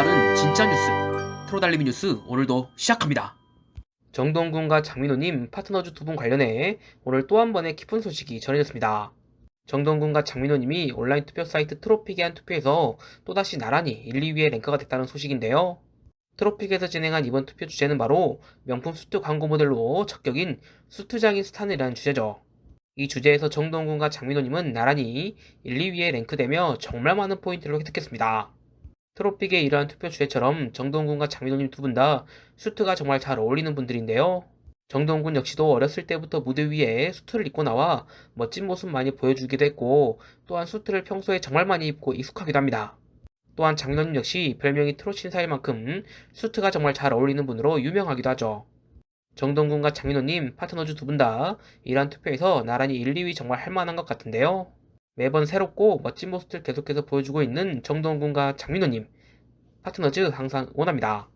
빠른 진짜 뉴스 프로달리미 뉴스 오늘도 시작합니다. 정동군과 장민호님 파트너주 두 분 관련해 오늘 또 한 번의 깊은 소식이 전해졌습니다. 정동군과 장민호님이 온라인 투표 사이트 트로픽에 한 투표에서 또다시 나란히 1, 2위에 랭크가 됐다는 소식인데요. 트로픽에서 진행한 이번 투표 주제는 바로 명품 수트 광고 모델로 적격인 수트장인 스탄이라는 주제죠. 이 주제에서 정동군과 장민호님은 나란히 1, 2위에 랭크되며 정말 많은 포인트를 획득했습니다. 트로픽의 이러한 투표 주제처럼 정동군과 장민호님 두 분 다 수트가 정말 잘 어울리는 분들인데요. 정동군 역시도 어렸을 때부터 무대 위에 수트를 입고 나와 멋진 모습 많이 보여주기도 했고 또한 수트를 평소에 정말 많이 입고 익숙하기도 합니다. 또한 장민호님 역시 별명이 트롯 신사일 만큼 수트가 정말 잘 어울리는 분으로 유명하기도 하죠. 정동군과 장민호님 파트너주 두분 다 이러한 투표에서 나란히 1, 2위 정말 할 만한 것 같은데요. 매번 새롭고 멋진 모습들 계속해서 보여주고 있는 정동군과 장민호님 파트너즈 항상 원합니다.